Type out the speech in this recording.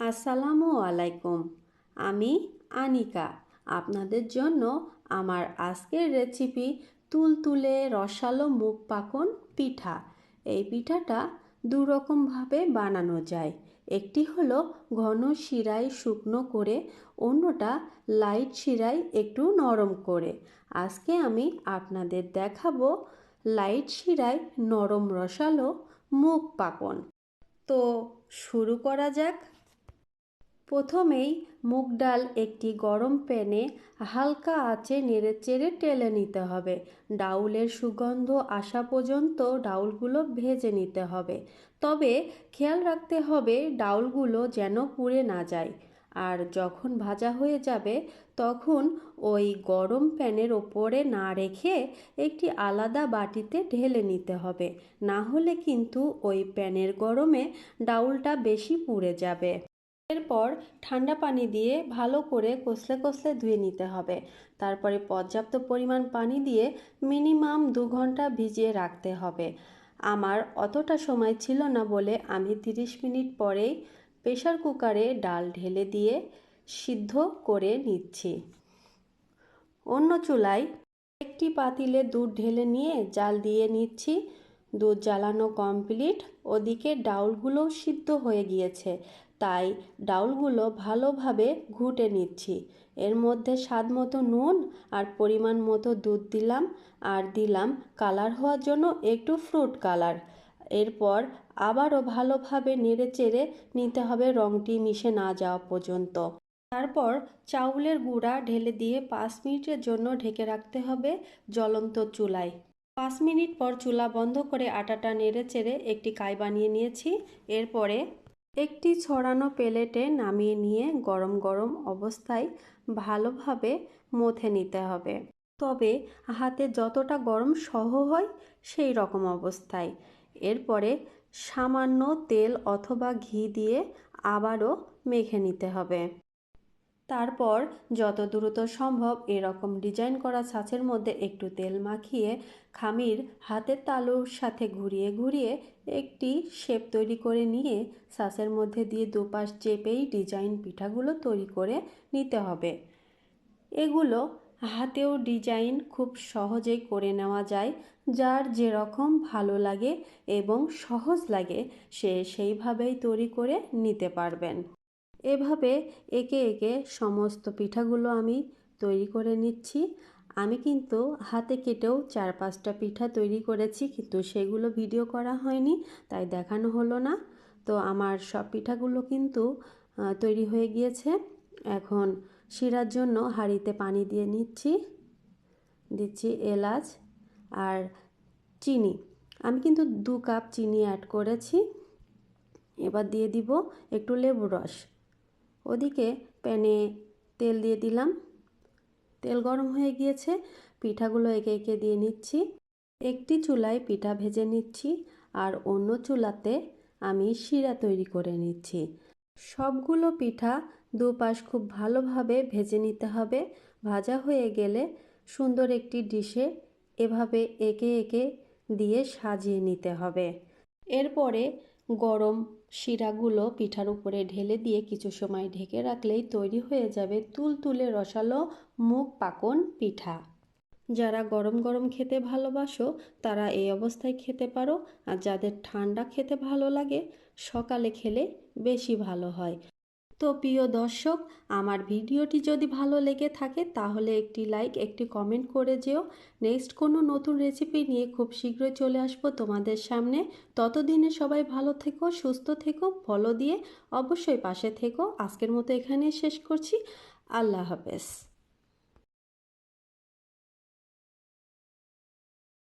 আসসালামু আলাইকুম, আমি আনিকা। আপনাদের জন্য আমার আজকের রেসিপি তুলতুলে রসালো মুগ পাকন পিঠা। এই পিঠাটা দু রকমভাবে বানানো যায়। একটি হলো ঘন শিরায় শুকনো করে, অন্যটা লাইট শিরায় একটু নরম করে। আজকে আমি আপনাদের দেখাবো লাইট শিরায় নরম রসালো মুগ পাকন। তো শুরু করা যাক। প্রথমেই মুগ ডাল একটি গরম প্যানে হালকা আঁচে নেড়ে চেড়ে টেলে নিতে হবে। ডাউলের সুগন্ধ আসা পর্যন্ত ডাউলগুলো ভেজে নিতে হবে। তবে খেয়াল রাখতে হবে ডাউলগুলো যেন পুড়ে না যায়। আর যখন ভাজা হয়ে যাবে, তখন ওই গরম প্যানের ওপরে না রেখে একটি আলাদা বাটিতে ঢেলে নিতে হবে। না হলে কিন্তু ওই প্যানের গরমে ডাউলটা বেশি পুড়ে যাবে। এরপর ঠান্ডা পানি দিয়ে ভালো করে কষলে কষলে ধুয়ে নিতে হবে। তারপরে পর্যাপ্ত পরিমাণ পানি দিয়ে মিনিমাম দু ঘণ্টা ভিজিয়ে রাখতে হবে। আমার অতটা সময় ছিল না বলে আমি তিরিশ মিনিট পরেই প্রেশার কুকারে ডাল ঢেলে দিয়ে সিদ্ধ করে নিচ্ছি। অন্য চুলায় একটি পাতিলে দুধ ঢেলে নিয়ে জাল দিয়ে নিচ্ছি। দুধ জ্বালানো কমপ্লিট। ওদিকে ডাউলগুলো সিদ্ধ হয়ে গিয়েছে। তাই ডাউলগুলো ভালোভাবে ঘুটে নিচ্ছি। এর মধ্যে স্বাদ মতো নুন আর পরিমাণ মতো দুধ দিলাম আর দিলাম কালার হওয়ার জন্য একটু ফ্রুট কালার। এরপর আবারও ভালোভাবে নেড়ে চেড়ে নিতে হবে রঙটি মিশে না যাওয়া পর্যন্ত। তারপর চাউলের গুঁড়া ঢেলে দিয়ে পাঁচ মিনিটের জন্য ঢেকে রাখতে হবে জ্বলন্ত চুলায়। পাঁচ মিনিট পর চুলা বন্ধ করে আটাটা নেড়ে চেড়ে একটি কাই বানিয়ে নিয়েছি। এরপরে একটি ছড়ানো প্লেটে নামিয়ে নিয়ে গরম গরম অবস্থায় ভালোভাবে মথে নিতে হবে। তবে হাতে যতটা গরম সহ হয় সেই রকম অবস্থায়। এরপরে সামান্য তেল অথবা ঘি দিয়ে আবারও মেখে নিতে হবে। তারপর যত দ্রুত সম্ভব এরকম ডিজাইন করা ছাঁচের মধ্যে একটু তেল মাখিয়ে খামির হাতের তালুর সাথে ঘুরিয়ে ঘুরিয়ে একটি শেপ তৈরি করে নিয়ে ছাঁচের মধ্যে দিয়ে দুপাশ চেপেই ডিজাইন পিঠাগুলো তৈরি করে নিতে হবে। এগুলো হাতেও ডিজাইন খুব সহজেই করে নেওয়া যায়। যার যেরকম ভালো লাগে এবং সহজ লাগে, সে সেইভাবেই তৈরি করে নিতে পারবেন। এভাবে একে একে সমস্ত পিঠাগুলো আমি তৈরি করে নিচ্ছি। আমি কিন্তু হাতে কেটেও চার পাঁচটা পিঠা তৈরি করেছি, কিন্তু সেগুলো ভিডিও করা হয়নি, তাই দেখানো হলো না। তো আমার সব পিঠাগুলো কিন্তু তৈরি হয়ে গিয়েছে। এখন শিরার জন্য হাঁড়িতে পানি দিয়ে নিচ্ছি, দিচ্ছি এলাচ আর চিনি। আমি কিন্তু দু কাপ চিনি অ্যাড করেছি। এবার দিয়ে দিব একটু লেবু রস। ওদিকে প্যানে তেল দিয়ে দিলাম। তেল গরম হয়ে গিয়েছে। পিঠাগুলো একে একে দিয়ে নিচ্ছি। একটি চুলায় পিঠা ভেজে নিচ্ছি আর অন্য চুলাতে আমি শিরা তৈরি করে নিচ্ছি। সবগুলো পিঠা দুপাশ খুব ভালোভাবে ভেজে নিতে হবে। ভাজা হয়ে গেলে সুন্দর একটি ডিশে এভাবে একে একে দিয়ে সাজিয়ে নিতে হবে। এরপরে গরম শিরাগুলো পিঠার উপরে ঢেলে দিয়ে কিছু সময় ঢেকে রাখলেই তৈরি হয়ে যাবে তুলতুলে রসালো মুখ পাকন পিঠা। যারা গরম গরম খেতে ভালোবাসো, তারা এই অবস্থায় খেতে পারো। আর যাদের ঠান্ডা খেতে ভালো লাগে, সকালে খেলে বেশি ভালো হয়। তো প্রিয় দর্শক, আমার ভিডিওটি যদি ভালো লেগে থাকে, তাহলে একটি লাইক একটি কমেন্ট করে যেও। নেক্সট কোনো নতুন রেসিপি নিয়ে খুব শীঘ্রই চলে আসব তোমাদের সামনে। ততদিনে সবাই ভালো থেকো, সুস্থ থেকো ফলো দিয়ে অবশ্যই পাশে থেকো। আজকের মতো এখানে শেষ করছি। আল্লাহ হাফেজ।